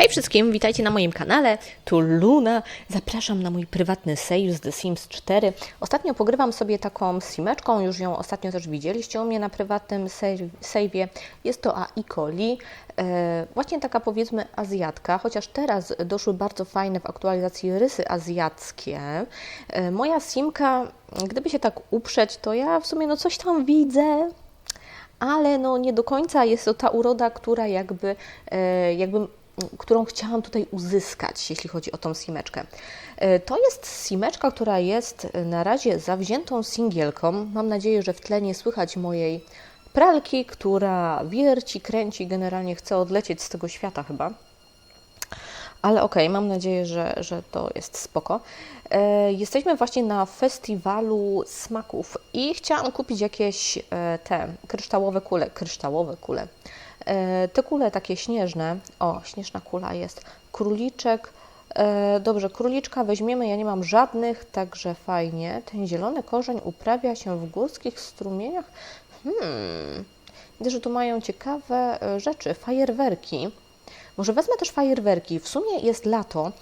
Hej wszystkim, witajcie na moim kanale. Tu Luna. Zapraszam na mój prywatny z The Sims 4. Ostatnio pogrywam sobie taką simeczką, już ją ostatnio też widzieliście u mnie na prywatnym save'ie. Jest to AI Coli. E, właśnie taka powiedzmy azjatka, chociaż teraz doszły bardzo fajne w aktualizacji rysy azjackie. E, moja simka, gdyby się tak uprzeć, to ja w sumie no coś tam widzę, ale no nie do końca jest to ta uroda, która jakby, e, jakby którą chciałam tutaj uzyskać, jeśli chodzi o tą simeczkę. E, to jest simeczka, która jest na razie zawziętą singielką. Mam nadzieję, że w tle nie słychać mojej pralki, która wierci, kręci, generalnie chce odlecieć z tego świata chyba. Ale okej, okay, mam nadzieję, że, że to jest spoko. E, jesteśmy właśnie na festiwalu smaków i chciałam kupić jakieś e, te kryształowe kule, kryształowe kule, te kule takie śnieżne, o, śnieżna kula jest, króliczek, e, dobrze, króliczka weźmiemy, ja nie mam żadnych, także fajnie. Ten zielony korzeń uprawia się w górskich strumieniach. Hmm, widzę, że tu mają ciekawe e, rzeczy, fajerwerki. Może wezmę też fajerwerki. W sumie jest lato,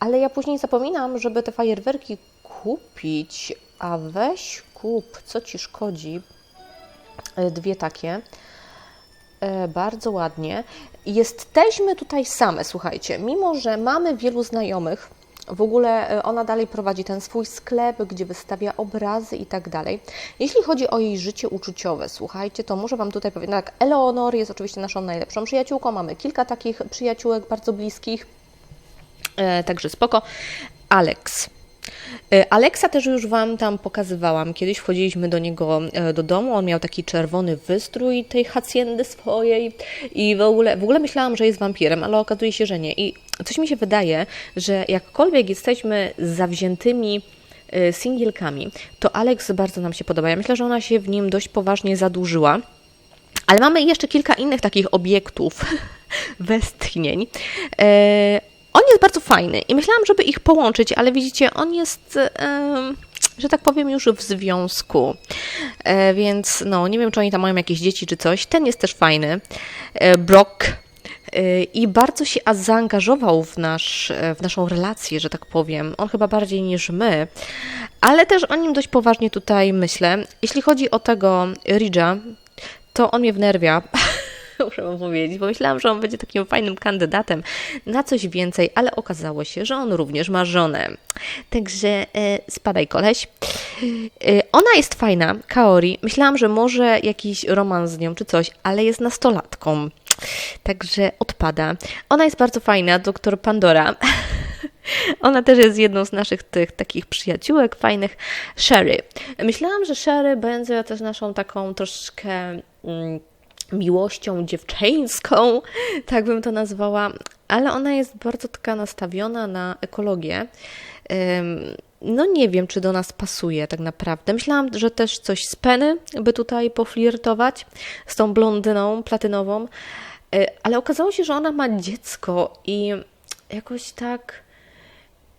ale ja później zapominam, żeby te fajerwerki kupić. A weź kup, co ci szkodzi? Dwie takie. E, bardzo ładnie. Jesteśmy tutaj same, słuchajcie, mimo że mamy wielu znajomych, w ogóle e, ona dalej prowadzi ten swój sklep, gdzie wystawia obrazy i tak dalej. Jeśli chodzi o jej życie uczuciowe, słuchajcie, to muszę Wam tutaj powiedzieć, tak, Eleonor jest oczywiście naszą najlepszą przyjaciółką, mamy kilka takich przyjaciółek bardzo bliskich, e, także spoko. Alex Aleksa też już Wam tam pokazywałam. Kiedyś wchodziliśmy do niego e, do domu, on miał taki czerwony wystrój tej haciendy swojej i w ogóle, w ogóle myślałam, że jest wampirem, ale okazuje się, że nie. I coś mi się wydaje, że jakkolwiek jesteśmy zawziętymi e, singielkami, to Alex bardzo nam się podoba. Ja myślę, że ona się w nim dość poważnie zadłużyła. Ale mamy jeszcze kilka innych takich obiektów, westchnień. On jest bardzo fajny i myślałam, żeby ich połączyć, ale widzicie, on jest, że tak powiem, już w związku. E, więc no, nie wiem, czy oni tam mają jakieś dzieci czy coś. Ten jest też fajny. E, Brock e, i bardzo się zaangażował w, nasz, w naszą relację, że tak powiem. On chyba bardziej niż my, ale też o nim dość poważnie tutaj myślę. Jeśli chodzi o tego Ridge'a, to on mnie wnerwia. muszę wam powiedzieć, bo myślałam, że on będzie takim fajnym kandydatem na coś więcej, ale okazało się, że on również ma żonę. Także e, spadaj koleś. E, ona jest fajna, Kaori. Myślałam, że może jakiś romans z nią czy coś, ale jest nastolatką. Także odpada. Ona jest bardzo fajna, doktor Pandora. Ona też jest jedną z naszych tych takich przyjaciółek fajnych. Sherry. Myślałam, że Sherry będzie też naszą taką troszkę mm, miłością dziewczęską, tak bym to nazwała, ale ona jest bardzo taka nastawiona na ekologię. No nie wiem, czy do nas pasuje tak naprawdę. Myślałam, że też coś z Penny by tutaj poflirtować z tą blondyną platynową, e, ale okazało się, że ona ma dziecko i jakoś tak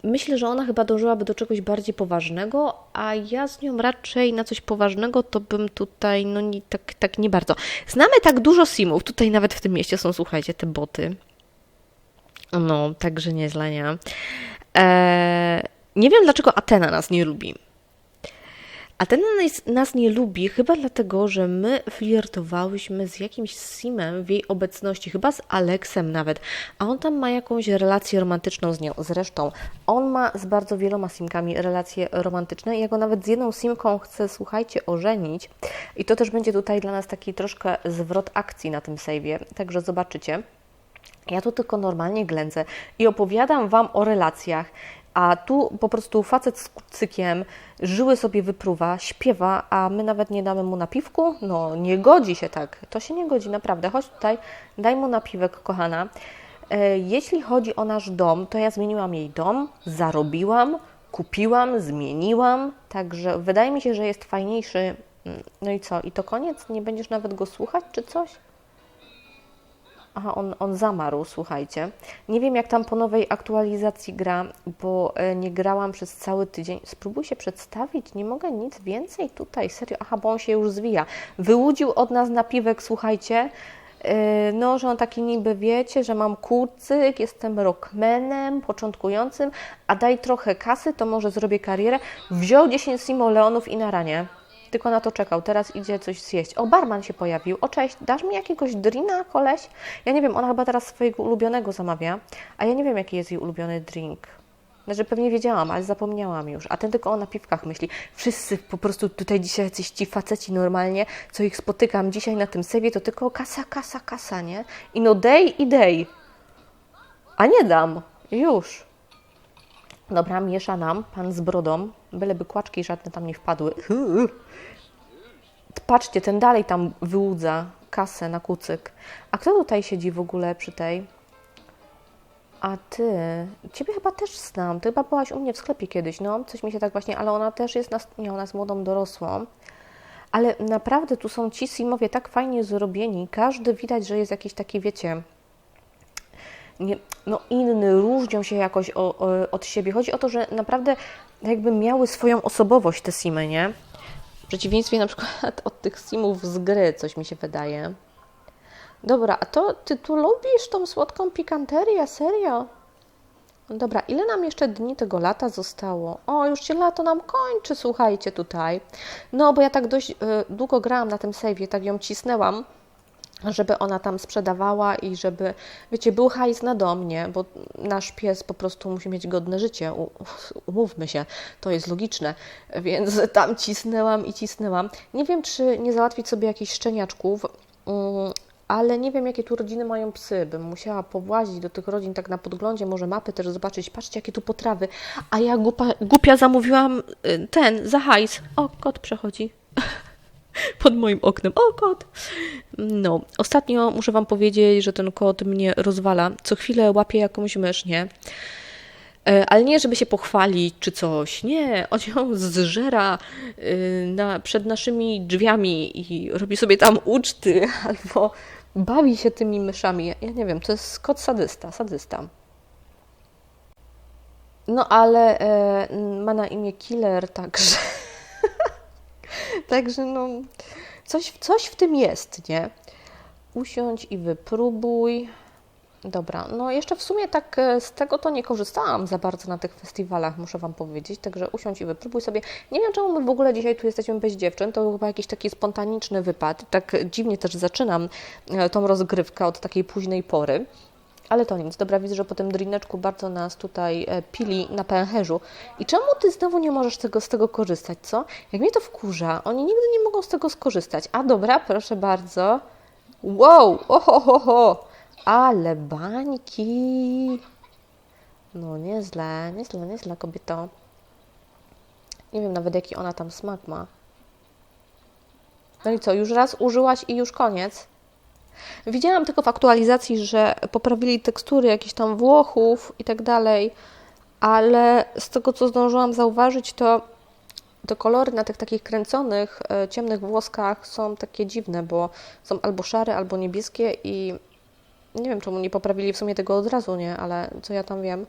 myślę, że ona chyba dążyłaby do czegoś bardziej poważnego, a ja z nią raczej na coś poważnego to bym tutaj, no nie, tak, tak nie bardzo. Znamy tak dużo simów, tutaj nawet w tym mieście są, słuchajcie, te boty. No, także nie? Eee, nie wiem, dlaczego Atena nas nie lubi. A ten nas, nie lubi chyba dlatego, że my flirtowałyśmy z jakimś Simem w jej obecności, chyba z Aleksem nawet, a on tam ma jakąś relację romantyczną z nią. Zresztą on ma z bardzo wieloma Simkami relacje romantyczne. Ja go nawet z jedną Simką chcę, słuchajcie, ożenić. I to też będzie tutaj dla nas taki troszkę zwrot akcji na tym save'ie. Także zobaczycie. Ja tu tylko normalnie ględzę i opowiadam Wam o relacjach a tu po prostu facet z kucykiem żyły sobie wypruwa, śpiewa, a my nawet nie damy mu napiwku? No, nie godzi się tak. To się nie godzi, naprawdę. Chodź tutaj, daj mu napiwek, kochana. E, jeśli chodzi o nasz dom, to ja zmieniłam jej dom, zarobiłam, kupiłam, zmieniłam, także wydaje mi się, że jest fajniejszy. Mm, no i co? I to koniec? Nie będziesz nawet go słuchać, czy coś? Aha, on, on zamarł, słuchajcie. Nie wiem, jak tam po nowej aktualizacji gra, bo e, nie grałam przez cały tydzień. Spróbuj się przedstawić, nie mogę nic więcej tutaj, serio. Aha, bo on się już zwija. Wyłudził od nas napiwek, słuchajcie. Yy, No, że on taki niby wiecie, że mam kurcyk, jestem rockmanem, początkującym, a daj trochę kasy, to może zrobię karierę. Wziął 10 simoleonów i na ranie. Tylko na to czekał. Teraz idzie coś zjeść. O, barman się pojawił. O, cześć, dasz mi jakiegoś drina, koleś? Ja nie wiem, ona chyba teraz swojego ulubionego zamawia, a ja nie wiem, jaki jest jej ulubiony drink. Znaczy pewnie wiedziałam, ale zapomniałam już. A ten tylko o napiwkach myśli. Wszyscy po prostu tutaj dzisiaj jacyś ci faceci normalnie, co ich spotykam dzisiaj na tym sewie, to tylko kasa, kasa, kasa, nie? I no dej i dej. A nie dam. Już. Dobra, miesza nam pan z brodą. Byleby kłaczki żadne tam nie wpadły. Patrzcie, ten dalej tam wyłudza kasę na kucyk. A kto tutaj siedzi w ogóle przy tej? A ty, ciebie chyba też znam. Ty chyba byłaś u mnie w sklepie kiedyś, no, coś mi się tak właśnie, ale ona też jest, nas, nie, ona jest młodą dorosłą. Ale naprawdę tu są ci simowie tak fajnie zrobieni. Każdy widać, że jest jakiś taki, wiecie, no inny, różnią się jakoś o, o, od siebie. Chodzi o to, że naprawdę jakby miały swoją osobowość te simy, nie? W przeciwieństwie na przykład od tych simów z gry, coś mi się wydaje. Dobra, a to ty tu lubisz tą słodką pikanterię, serio? Dobra, ile nam jeszcze dni tego lata zostało? O, już się lato nam kończy, słuchajcie tutaj. No, bo ja tak dość y, długo grałam na tym save'ie, tak ją cisnęłam, żeby ona tam sprzedawała i żeby, wiecie, był hajs na do mnie, bo nasz pies po prostu musi mieć godne życie, umówmy się, to jest logiczne, więc tam cisnęłam i cisnęłam. Nie wiem, czy nie załatwić sobie jakichś szczeniaczków, mm, ale nie wiem, jakie tu rodziny mają psy. Bym musiała powłazić do tych rodzin tak na podglądzie, może mapy też zobaczyć. Patrzcie, jakie tu potrawy. A ja głupa, głupia zamówiłam y, ten za hajs. O, kot przechodzi pod moim oknem. O, kot! No, ostatnio muszę Wam powiedzieć, że ten kot mnie rozwala. Co chwilę łapie jakąś mysz, nie? E, Ale nie, żeby się pochwalić czy coś. Nie, on ją zżera y, na, przed naszymi drzwiami i robi sobie tam uczty albo bawi się tymi myszami. Ja nie wiem, to jest kot sadysta, sadysta. No ale e, ma na imię Killer, także także no coś, coś w tym jest, nie? Usiądź i wypróbuj. Dobra, no jeszcze w sumie tak e, z tego to nie korzystałam za bardzo na tych festiwalach, muszę Wam powiedzieć, także usiądź i wypróbuj sobie. Nie wiem, czemu my w ogóle dzisiaj tu jesteśmy bez dziewczyn, to był chyba jakiś taki spontaniczny wypad. Tak dziwnie też zaczynam e, tą rozgrywkę od takiej późnej pory. Ale to nic, dobra, widzę, że po tym drineczku bardzo nas tutaj e, pili na pęcherzu. I czemu Ty znowu nie możesz tego, z tego korzystać, co? Jak mnie to wkurza, oni nigdy nie mogą z tego skorzystać. A dobra, proszę bardzo. Wow, oho, ho, ho. Ale bańki. No nieźle, nieźle, nieźle kobieto. Nie wiem nawet jaki ona tam smak ma. No i co, już raz użyłaś i już koniec? Widziałam tylko w aktualizacji, że poprawili tekstury jakichś tam Włochów i tak dalej, ale z tego co zdążyłam zauważyć, to te kolory na tych takich kręconych, e, ciemnych włoskach są takie dziwne, bo są albo szare, albo niebieskie i nie wiem czemu nie poprawili w sumie tego od razu, nie, ale co ja tam wiem.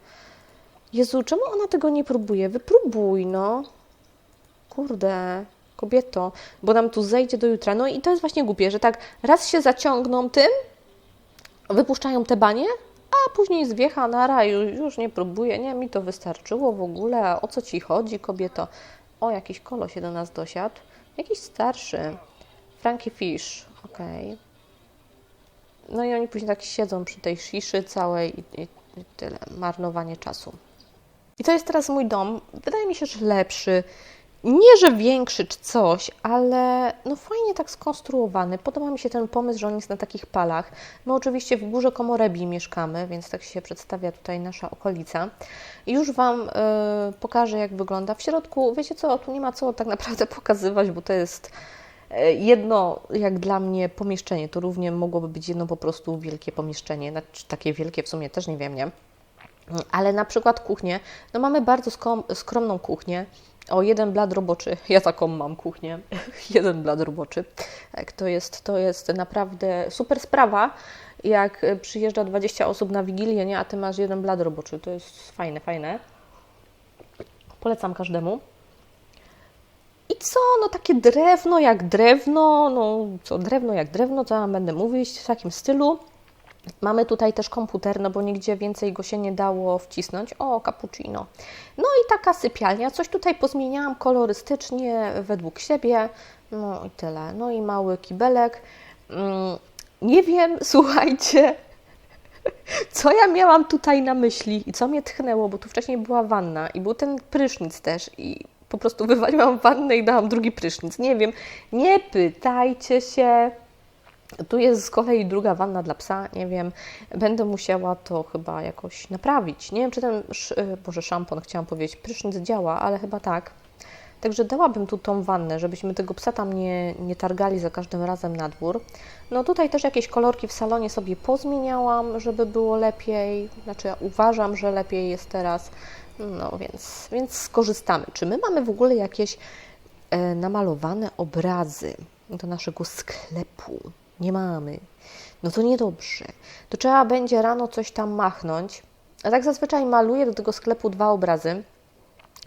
Jezu, czemu ona tego nie próbuje? Wypróbuj, no. Kurde, kobieto, bo nam tu zejdzie do jutra. No i to jest właśnie głupie, że tak raz się zaciągną tym, wypuszczają te banie, a później zwiecha na raju, już nie próbuje, nie, mi to wystarczyło w ogóle, o co Ci chodzi, kobieto? O, jakiś kolo się do nas dosiadł, jakiś starszy, Frankie Fish, okej. No i oni później tak siedzą przy tej sziszy całej i, i, i tyle, marnowanie czasu. I to jest teraz mój dom. Wydaje mi się, że lepszy. Nie, że większy czy coś, ale no fajnie tak skonstruowany. Podoba mi się ten pomysł, że on jest na takich palach. My oczywiście w górze Komorebi mieszkamy, więc tak się przedstawia tutaj nasza okolica. Już Wam y, pokażę, jak wygląda. W środku, wiecie co, tu nie ma co tak naprawdę pokazywać, bo to jest y, jedno, jak dla mnie, pomieszczenie. To równie mogłoby być jedno po prostu wielkie pomieszczenie. Znaczy, takie wielkie w sumie też nie wiem, nie? Ale na przykład kuchnię, no mamy bardzo skromną kuchnię. O, jeden blad roboczy. Ja taką mam kuchnię. jeden blad roboczy. Tak, to jest, to jest naprawdę super sprawa, jak przyjeżdża 20 osób na Wigilię, nie? a Ty masz jeden blad roboczy. To jest fajne, fajne. Polecam każdemu. I co, no takie drewno jak drewno, no co, drewno jak drewno, co ja będę mówić w takim stylu. Mamy tutaj też komputer, no bo nigdzie więcej go się nie dało wcisnąć. O, cappuccino. No i taka sypialnia. Coś tutaj pozmieniałam kolorystycznie według siebie. No i tyle. No i mały kibelek. Mm, Nie wiem, słuchajcie, co ja miałam tutaj na myśli i co mnie tchnęło, bo tu wcześniej była wanna i był ten prysznic też i po prostu wywaliłam wannę i dałam drugi prysznic. Nie wiem, nie pytajcie się. Tu jest z kolei druga wanna dla psa, nie wiem, będę musiała to chyba jakoś naprawić. Nie wiem, czy ten, y, boże, szampon, chciałam powiedzieć, prysznic działa, ale chyba tak. Także dałabym tu tą wannę, żebyśmy tego psa tam nie, nie targali za każdym razem na dwór. No tutaj też jakieś kolorki w salonie sobie pozmieniałam, żeby było lepiej. Znaczy ja uważam, że lepiej jest teraz. No więc, więc skorzystamy. Czy my mamy w ogóle jakieś e, namalowane obrazy do naszego sklepu? Nie mamy. No to niedobrze. To trzeba będzie rano coś tam machnąć. A tak zazwyczaj maluję do tego sklepu dwa obrazy.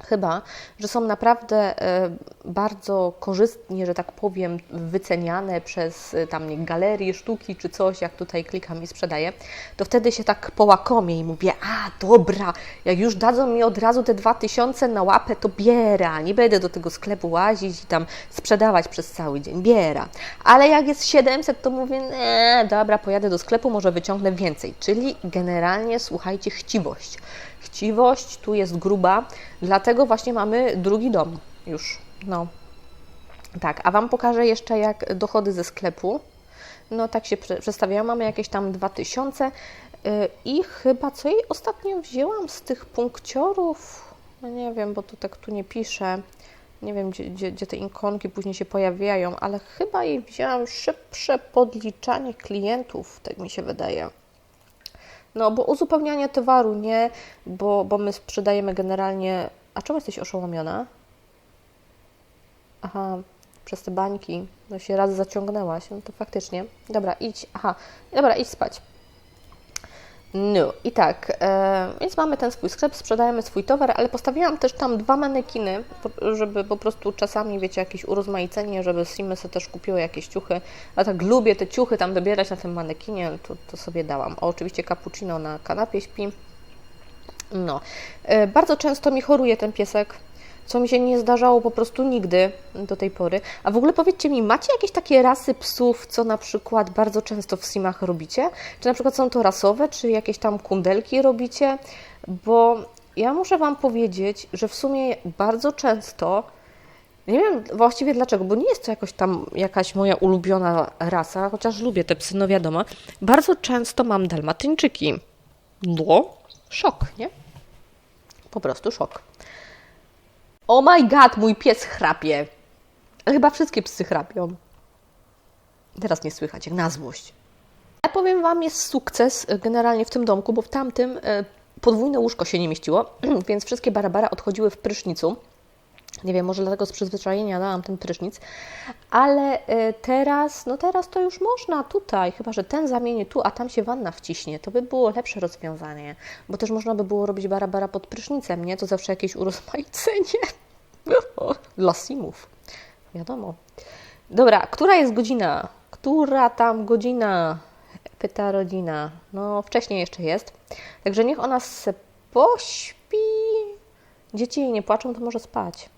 Chyba, że są naprawdę e, bardzo korzystnie, że tak powiem, wyceniane przez e, tam nie, galerie sztuki czy coś, jak tutaj klikam i sprzedaję, to wtedy się tak połakomię i mówię, a dobra, jak już dadzą mi od razu te 2000 na łapę, to biera, nie będę do tego sklepu łazić i tam sprzedawać przez cały dzień, biera. Ale jak jest 700, to mówię, nie, dobra, pojadę do sklepu, może wyciągnę więcej. Czyli generalnie, słuchajcie, chciwość. Chciwość tu jest gruba, dlatego właśnie mamy drugi dom już. No. Tak, a Wam pokażę jeszcze jak dochody ze sklepu. No tak się prze- przedstawiają, mamy jakieś tam 2000 yy, i chyba co jej ostatnio wzięłam z tych punkciorów, no nie wiem, bo to tak tu nie pisze, nie wiem gdzie, gdzie, gdzie te ikonki później się pojawiają, ale chyba jej wzięłam szybsze podliczanie klientów, tak mi się wydaje. No, bo uzupełnianie towaru nie, bo, bo my sprzedajemy generalnie. A czemu jesteś oszołomiona? Aha, przez te bańki. No się raz zaciągnęłaś, no to faktycznie. Dobra, idź. Aha, dobra, idź spać. No i tak, e, więc mamy ten swój sklep, sprzedajemy swój towar, ale postawiłam też tam dwa manekiny, żeby po prostu czasami, wiecie, jakieś urozmaicenie, żeby Simy sobie też kupiły jakieś ciuchy. A tak lubię te ciuchy tam dobierać na tym manekinie, to, to sobie dałam. O, oczywiście cappuccino na kanapie śpi. No, e, bardzo często mi choruje ten piesek, co mi się nie zdarzało po prostu nigdy do tej pory. A w ogóle powiedzcie mi, macie jakieś takie rasy psów, co na przykład bardzo często w simach robicie? Czy na przykład są to rasowe, czy jakieś tam kundelki robicie? Bo ja muszę Wam powiedzieć, że w sumie bardzo często nie wiem właściwie dlaczego, bo nie jest to jakoś tam jakaś moja ulubiona rasa, chociaż lubię te psy, no wiadomo. Bardzo często mam dalmatyńczyki. No, szok, nie? Po prostu szok. Oh my god, mój pies chrapie. Chyba wszystkie psy chrapią. Teraz nie słychać, jak na złość. Ja powiem Wam, jest sukces e, generalnie w tym domku, bo w tamtym e, podwójne łóżko się nie mieściło, więc wszystkie barabara odchodziły w prysznicu. Nie wiem, może dlatego z przyzwyczajenia dałam ten prysznic, ale e, teraz, no teraz to już można tutaj, chyba że ten zamieni tu, a tam się wanna wciśnie, to by było lepsze rozwiązanie, bo też można by było robić barabara pod prysznicem, nie? To zawsze jakieś urozmaicenie dla simów, wiadomo. Dobra, która jest godzina? Która tam godzina? Pyta rodzina. No, wcześniej jeszcze jest. Także niech ona se pośpi. Dzieci jej nie płaczą, to może spać.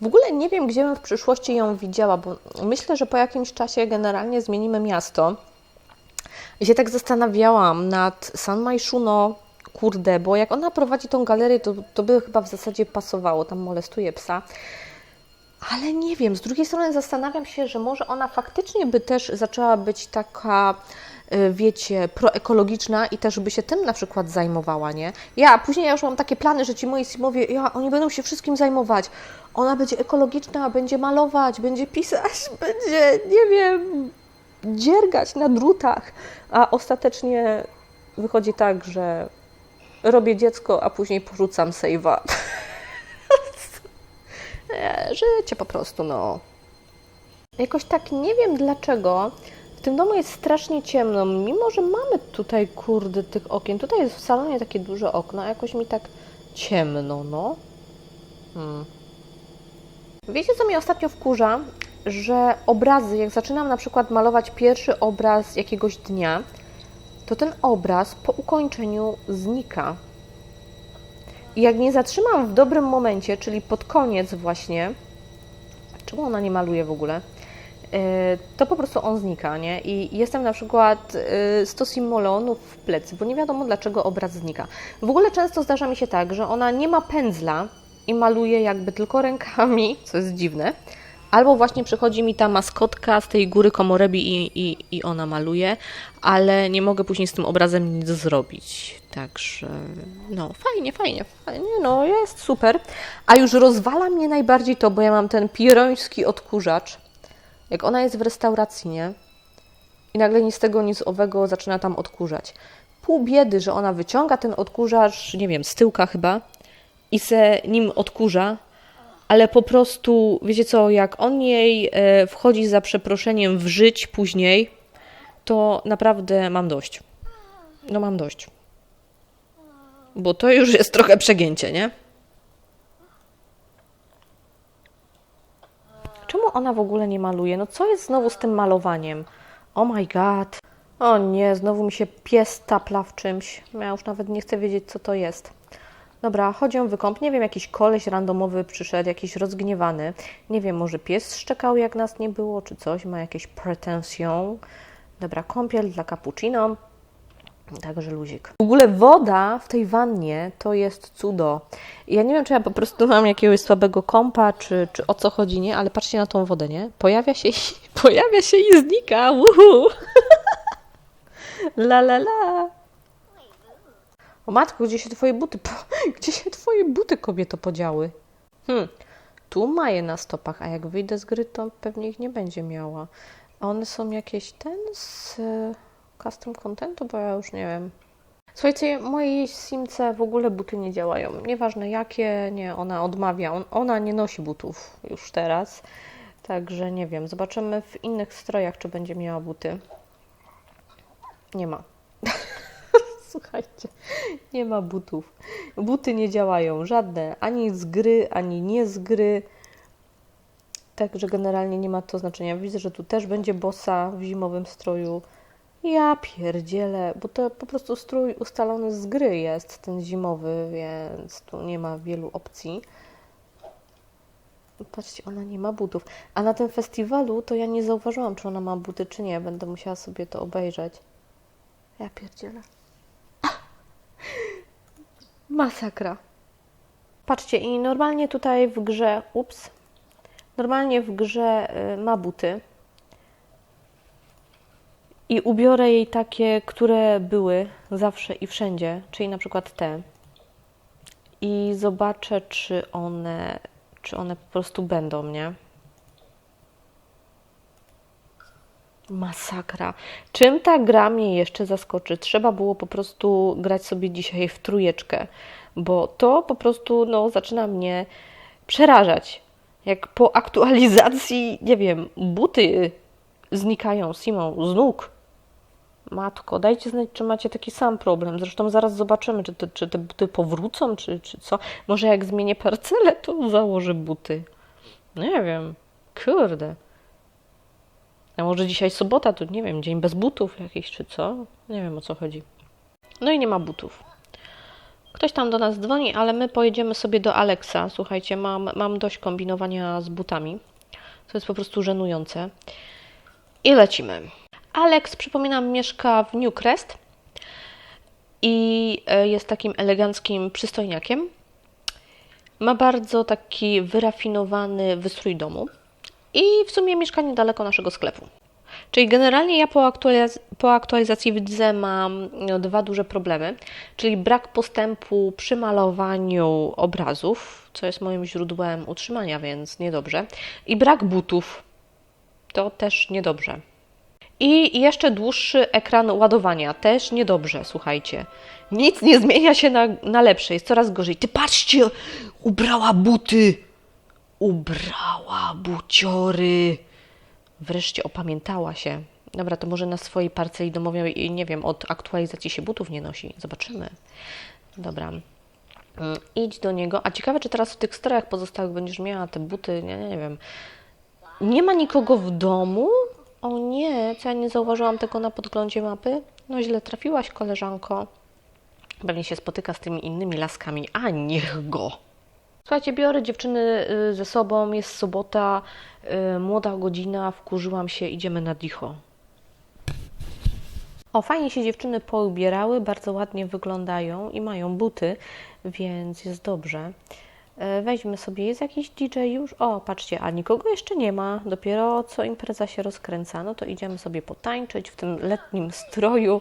W ogóle nie wiem, gdzie bym w przyszłości ją widziała, bo myślę, że po jakimś czasie generalnie zmienimy miasto. I się tak zastanawiałam nad San Majszuno, kurde, bo jak ona prowadzi tą galerię, to, to by chyba w zasadzie pasowało, tam molestuje psa. Ale nie wiem, z drugiej strony zastanawiam się, że może ona faktycznie by też zaczęła być taka, y, wiecie, proekologiczna i też by się tym na przykład zajmowała, nie? Ja później ja już mam takie plany, że ci moi simowie, ja, oni będą się wszystkim zajmować. Ona będzie ekologiczna, będzie malować, będzie pisać, będzie, nie wiem, dziergać na drutach, a ostatecznie wychodzi tak, że robię dziecko, a później porzucam save'a. Życie po prostu, no. Jakoś tak nie wiem dlaczego. W tym domu jest strasznie ciemno, mimo że mamy tutaj, kurde, tych okien. Tutaj jest w salonie takie duże okno, a jakoś mi tak ciemno, no. Hmm. Wiecie, co mnie ostatnio wkurza? Że obrazy, jak zaczynam na przykład malować pierwszy obraz jakiegoś dnia, to ten obraz po ukończeniu znika. I jak nie zatrzymam w dobrym momencie, czyli pod koniec właśnie, czemu ona nie maluje w ogóle, yy, to po prostu on znika, nie? I jestem na przykład yy, 100 simolonów w plecy, bo nie wiadomo dlaczego obraz znika. W ogóle często zdarza mi się tak, że ona nie ma pędzla i maluje jakby tylko rękami, co jest dziwne, Albo właśnie przychodzi mi ta maskotka z tej góry Komorebi i, i, i ona maluje, ale nie mogę później z tym obrazem nic zrobić. Także no, fajnie, fajnie, fajnie, no jest super. A już rozwala mnie najbardziej to, bo ja mam ten piroński odkurzacz. Jak ona jest w restauracji, nie? I nagle nic z tego, nic owego zaczyna tam odkurzać. Pół biedy, że ona wyciąga ten odkurzacz, nie wiem, z tyłka chyba i se nim odkurza, ale po prostu, wiecie co, jak on jej e, wchodzi za przeproszeniem w żyć później, to naprawdę mam dość. No mam dość. Bo to już jest trochę przegięcie, nie? Czemu ona w ogóle nie maluje? No co jest znowu z tym malowaniem? Oh my god. O nie, znowu mi się pies tapla w czymś. Ja już nawet nie chcę wiedzieć, co to jest. Dobra, chodź ją wykąp. Nie wiem, jakiś koleś randomowy przyszedł, jakiś rozgniewany. Nie wiem, może pies szczekał, jak nas nie było, czy coś, ma jakieś pretensją. Dobra, kąpiel dla cappuccino. Także luzik. W ogóle woda w tej wannie to jest cudo. Ja nie wiem, czy ja po prostu mam jakiegoś słabego kąpa, czy, czy o co chodzi, nie? Ale patrzcie na tą wodę, nie? Pojawia się i, pojawia się i znika. Uhu. la la la. O matko, gdzie się twoje buty, po... gdzie się twoje buty kobieto podziały? Hmm, tu ma je na stopach, a jak wyjdę z gry, to pewnie ich nie będzie miała. A one są jakieś ten z e, custom contentu, bo ja już nie wiem. Słuchajcie, mojej simce w ogóle buty nie działają. Nieważne jakie, nie, ona odmawia. On, ona nie nosi butów już teraz. Także nie wiem, zobaczymy w innych strojach, czy będzie miała buty. Nie ma. Słuchajcie, nie ma butów. Buty nie działają, żadne, ani z gry, ani nie z gry. Także generalnie nie ma to znaczenia. Widzę, że tu też będzie bossa w zimowym stroju. Ja pierdzielę, bo to po prostu strój ustalony z gry jest, ten zimowy, więc tu nie ma wielu opcji. Patrzcie, ona nie ma butów. A na tym festiwalu to ja nie zauważyłam, czy ona ma buty, czy nie. Będę musiała sobie to obejrzeć. Ja pierdzielę. Masakra. Patrzcie, i normalnie tutaj w grze, ups, normalnie w grze y, ma buty. I ubiorę jej takie, które były zawsze i wszędzie, czyli na przykład te. I zobaczę, czy one, czy one po prostu będą, nie? Masakra. Czym ta gra mnie jeszcze zaskoczy? Trzeba było po prostu grać sobie dzisiaj w trójeczkę, bo to po prostu no, zaczyna mnie przerażać. Jak po aktualizacji, nie wiem, buty znikają Simą z nóg. Matko, dajcie znać, czy macie taki sam problem. Zresztą zaraz zobaczymy, czy te, czy te buty powrócą, czy, czy co. Może jak zmienię parcelę, to założę buty. Nie wiem. Kurde. A może dzisiaj sobota, to nie wiem, dzień bez butów jakiś czy co? Nie wiem o co chodzi. No i nie ma butów. Ktoś tam do nas dzwoni, ale my pojedziemy sobie do Alexa. Słuchajcie, mam, mam dość kombinowania z butami. To jest po prostu żenujące. I lecimy. Alex, przypominam, mieszka w Newcrest i e, jest takim eleganckim przystojniakiem. Ma bardzo taki wyrafinowany wystrój domu i w sumie mieszka niedaleko naszego sklepu. Czyli generalnie ja po, aktualiz po aktualizacji widzę mam no, dwa duże problemy, czyli brak postępu przy malowaniu obrazów, co jest moim źródłem utrzymania, więc niedobrze, i brak butów, to też niedobrze. I jeszcze dłuższy ekran ładowania, też niedobrze, słuchajcie. Nic nie zmienia się na, na lepsze, jest coraz gorzej. Ty patrzcie, ubrała buty! Ubrała buciory. Wreszcie opamiętała się. Dobra, to może na swojej parceli domowej, nie wiem, od aktualizacji się butów nie nosi. Zobaczymy. Dobra. Mm, Idź do niego. A ciekawe, czy teraz w tych strojach pozostałych będziesz miała te buty, nie, nie wiem. Nie ma nikogo w domu? O nie, co ja nie zauważyłam tego na podglądzie mapy? No źle trafiłaś, koleżanko. Pewnie się spotyka z tymi innymi laskami. A niech go! Słuchajcie, biorę dziewczyny y, ze sobą, jest sobota, y, młoda godzina, wkurzyłam się, idziemy na dicho. O, fajnie się dziewczyny poubierały, bardzo ładnie wyglądają i mają buty, więc jest dobrze. E, Weźmy sobie, jest jakiś DJ już? O, patrzcie, a nikogo jeszcze nie ma. Dopiero co impreza się rozkręca, no to idziemy sobie potańczyć w tym letnim stroju.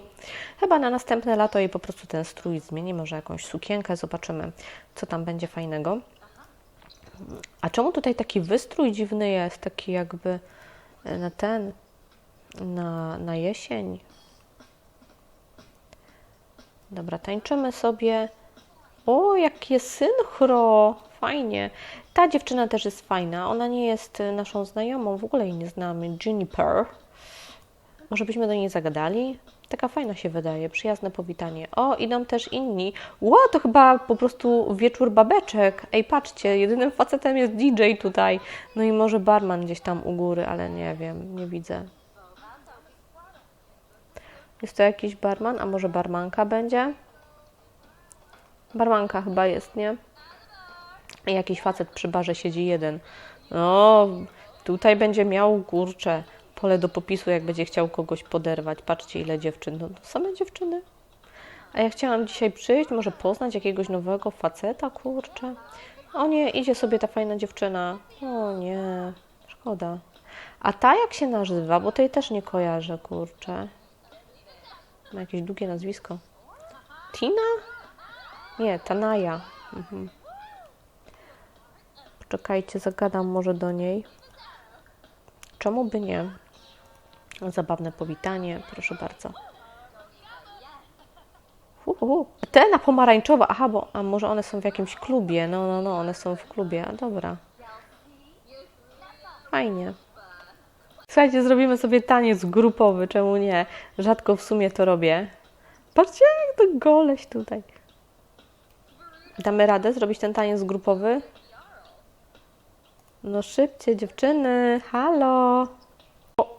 Chyba na następne lato i po prostu ten strój zmieni, może jakąś sukienkę, zobaczymy, co tam będzie fajnego. A czemu tutaj taki wystrój dziwny jest, taki jakby e, na ten, na, na jesień? Dobra, tańczymy sobie. O, jakie synchro! Fajnie. Ta dziewczyna też jest fajna. Ona nie jest y, naszą znajomą, w ogóle jej nie znamy. Juniper. Może byśmy do niej zagadali? Taka fajna się wydaje, przyjazne powitanie. O, idą też inni. Ło, to chyba po prostu wieczór babeczek. Ej, patrzcie, jedynym facetem jest DJ tutaj. No i może barman gdzieś tam u góry, ale nie wiem, nie widzę. Jest to jakiś barman, a może barmanka będzie? Barmanka chyba jest, nie? I jakiś facet przy barze siedzi jeden. No, tutaj będzie miał, kurczę, pole do popisu, jak będzie chciał kogoś poderwać. Patrzcie, ile dziewczyn. No, same dziewczyny. A ja chciałam dzisiaj przyjść, może poznać jakiegoś nowego faceta, kurczę. O nie, idzie sobie ta fajna dziewczyna. O nie, szkoda. A ta jak się nazywa? Bo tej też nie kojarzę, kurczę. Ma jakieś długie nazwisko. Tina? Nie, Tanaja. Mhm. Poczekajcie, zagadam może do niej. Czemu by nie? Zabawne powitanie, proszę bardzo. Uhu. Te na pomarańczowa, aha, bo a może one są w jakimś klubie. No, no, no, one są w klubie. A dobra. Fajnie. Słuchajcie, zrobimy sobie taniec grupowy, czemu nie? Rzadko w sumie to robię. Patrzcie, jak to goleś tutaj. Damy radę zrobić ten taniec grupowy? No szybciej, dziewczyny, halo.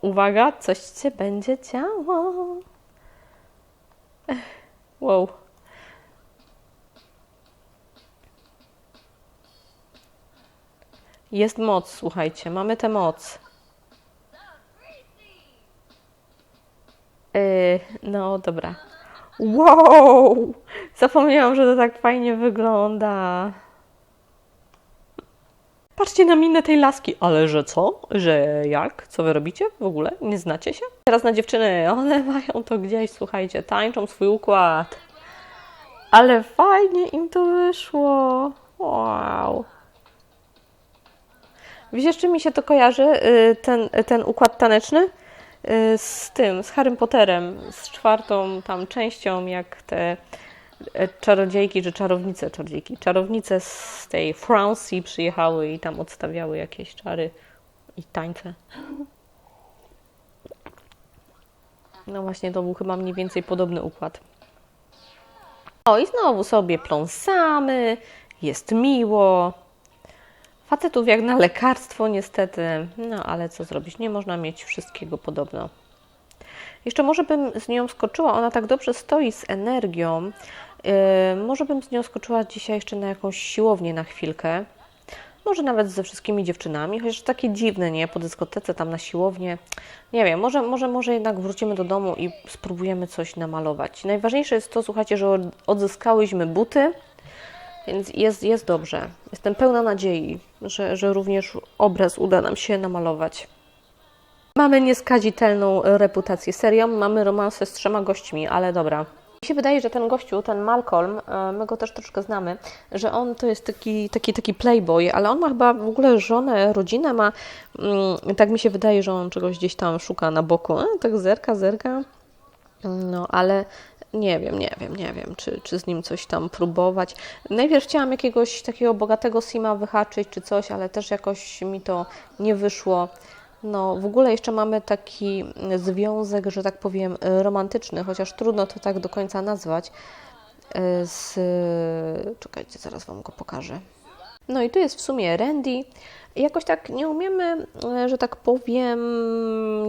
Uwaga, coś się będzie działo. Wow. Jest moc, słuchajcie, mamy tę moc. Yy, no dobra. Wow! Zapomniałam, że to tak fajnie wygląda. Patrzcie na minę tej laski. Ale że co? Że jak? Co wy robicie w ogóle? Nie znacie się? Teraz na dziewczyny, one mają to gdzieś, słuchajcie, tańczą swój układ. Ale fajnie im to wyszło. Wow. Wiecie, z czym mi się to kojarzy, y, ten, ten układ taneczny? Y, Z tym, z Harrym Potterem, z czwartą tam częścią, jak te czarodziejki, czy czarownice, czarodziejki, czarownice z tej Francji przyjechały i tam odstawiały jakieś czary i tańce. No właśnie, to był chyba mniej więcej podobny układ. O, i znowu sobie pląsamy, jest miło. Facetów jak na lekarstwo, niestety. No ale co zrobić? Nie można mieć wszystkiego podobno. Jeszcze może bym z nią skoczyła. Ona tak dobrze stoi z energią. Yy, może bym z nią skoczyła dzisiaj jeszcze na jakąś siłownię na chwilkę. Może nawet ze wszystkimi dziewczynami, chociaż takie dziwne, nie? Po dyskotece, tam na siłownię. Nie wiem, może, może, może jednak wrócimy do domu i spróbujemy coś namalować. Najważniejsze jest to, słuchajcie, że odzyskałyśmy buty, więc jest, jest dobrze. Jestem pełna nadziei, że, że również obraz uda nam się namalować. Mamy nieskazitelną reputację serią, mamy romansę z trzema gośćmi, ale dobra. Mi się wydaje, że ten gościu, ten Malcolm, e, my go też troszkę znamy, że on to jest taki, taki, taki playboy, ale on ma chyba w ogóle żonę, rodzinę ma. mm, Tak mi się wydaje, że on czegoś gdzieś tam szuka na boku. E, tak zerka, zerka. No, ale nie wiem, nie wiem, nie wiem, czy, czy z nim coś tam próbować. Najpierw chciałam jakiegoś takiego bogatego sima wyhaczyć, czy coś, ale też jakoś mi to nie wyszło. No, w ogóle jeszcze mamy taki związek, że tak powiem, romantyczny, chociaż trudno to tak do końca nazwać. e, z... Czekajcie, zaraz Wam go pokażę. No i tu jest w sumie Randy. I Jakoś tak nie umiemy, e, że tak powiem,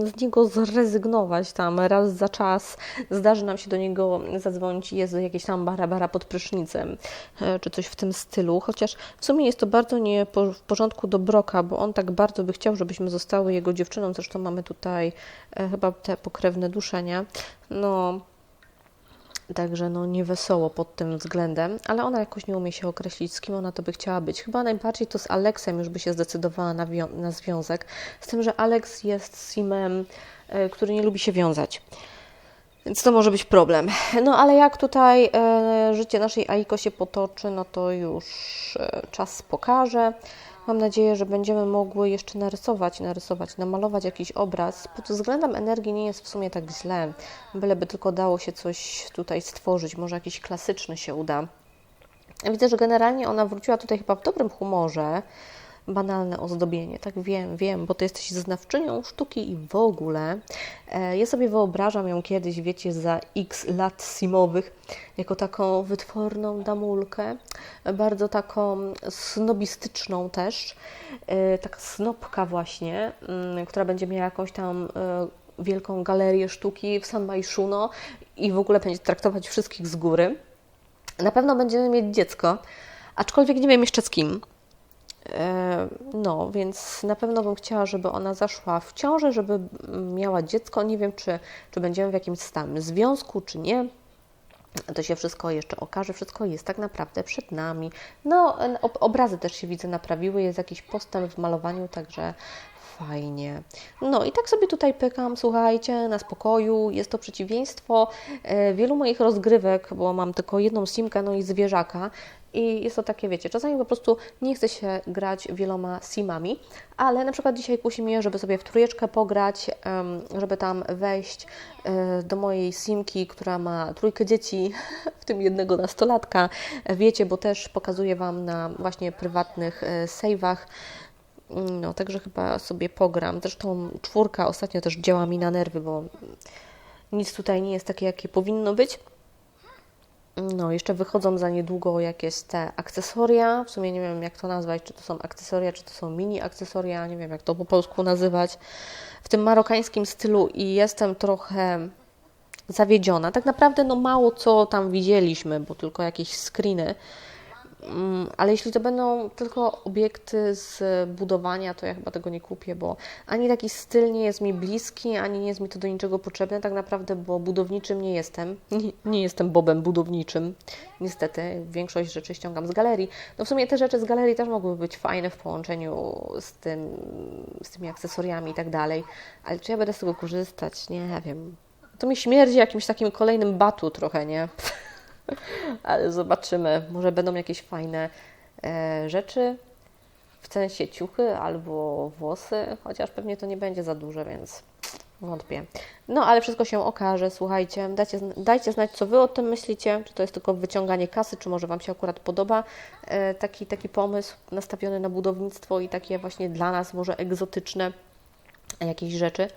z niego zrezygnować tam raz za czas. Zdarzy nam się do niego zadzwonić, jest jakieś tam barabara pod prysznicem, e, czy coś w tym stylu. Chociaż w sumie jest to bardzo nie w porządku do Broka, bo on tak bardzo by chciał, żebyśmy zostały jego dziewczyną. Zresztą mamy tutaj e, chyba te pokrewne dusze, nie? No, Także no nie wesoło pod tym względem, ale ona jakoś nie umie się określić, z kim ona to by chciała być. Chyba najbardziej to z Aleksem już by się zdecydowała na, na związek, z tym, że Alex jest simem, e, który nie lubi się wiązać. Więc to może być problem. No ale jak tutaj e, życie naszej Aiko się potoczy, no to już e, czas pokaże. Mam nadzieję, że będziemy mogły jeszcze narysować, narysować, namalować jakiś obraz. Pod względem energii nie jest w sumie tak źle. Byleby tylko dało się coś tutaj stworzyć, może jakiś klasyczny się uda. Widzę, że generalnie ona wróciła tutaj chyba w dobrym humorze. Banalne ozdobienie, tak wiem, wiem, bo to jesteś znawczynią sztuki i w ogóle. E, Ja sobie wyobrażam ją kiedyś, wiecie, za x lat simowych, jako taką wytworną damulkę, bardzo taką snobistyczną też, e, taka snopka właśnie, mm, która będzie miała jakąś tam e, wielką galerię sztuki w San Majszuno i w ogóle będzie traktować wszystkich z góry. Na pewno będziemy mieć dziecko, aczkolwiek nie wiem jeszcze z kim. E, No, więc na pewno bym chciała, żeby ona zaszła w ciążę, żeby miała dziecko. Nie wiem, czy, czy będziemy w jakimś stałym związku, czy nie. To się wszystko jeszcze okaże, wszystko jest tak naprawdę przed nami. No, ob- obrazy też się widzę naprawiły, jest jakiś postęp w malowaniu, także fajnie. No i tak sobie tutaj pykam, słuchajcie, na spokoju. Jest to przeciwieństwo e, wielu moich rozgrywek, bo mam tylko jedną simkę, no i zwierzaka. I jest to takie, wiecie, czasami po prostu nie chce się grać wieloma simami, ale na przykład dzisiaj kusi mnie, żeby sobie w trójeczkę pograć, żeby tam wejść e, do mojej simki, która ma trójkę dzieci, w tym jednego nastolatka. Wiecie, bo też pokazuję Wam na właśnie prywatnych e, save'ach. No, także chyba sobie pogram. Zresztą czwórka ostatnio też działa mi na nerwy, bo nic tutaj nie jest takie, jakie powinno być. No, jeszcze wychodzą za niedługo jakieś te akcesoria. W sumie nie wiem, jak to nazwać, czy to są akcesoria, czy to są mini akcesoria, nie wiem, jak to po polsku nazywać. W tym marokańskim stylu i jestem trochę zawiedziona. Tak naprawdę, no mało co tam widzieliśmy, bo tylko jakieś screeny. Mm, Ale jeśli to będą tylko obiekty z budowania, to ja chyba tego nie kupię, bo ani taki styl nie jest mi bliski, ani nie jest mi to do niczego potrzebne tak naprawdę, bo budowniczym nie jestem. Nie, nie jestem Bobem budowniczym. Niestety, większość rzeczy ściągam z galerii. No w sumie te rzeczy z galerii też mogłyby być fajne w połączeniu z, tym, z tymi akcesoriami i tak dalej, ale czy ja będę z tego korzystać? Nie wiem. To mi śmierdzi jakimś takim kolejnym batu trochę, nie? Ale zobaczymy. Może będą jakieś fajne e, rzeczy, w sensie ciuchy albo włosy, chociaż pewnie to nie będzie za duże, więc wątpię. No, ale wszystko się okaże. Słuchajcie, dajcie, dajcie znać, co Wy o tym myślicie. Czy to jest tylko wyciąganie kasy, czy może Wam się akurat podoba e, taki, taki pomysł nastawiony na budownictwo i takie właśnie dla nas może egzotyczne jakieś rzeczy.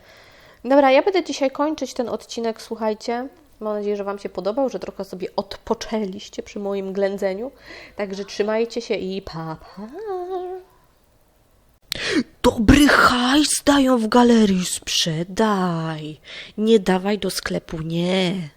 Dobra, ja będę dzisiaj kończyć ten odcinek, słuchajcie. Mam nadzieję, że Wam się podobał, że trochę sobie odpoczęliście przy moim ględzeniu. Także trzymajcie się i pa, pa. Dobry hajs dają w galerii, sprzedaj. Nie dawaj do sklepu, nie.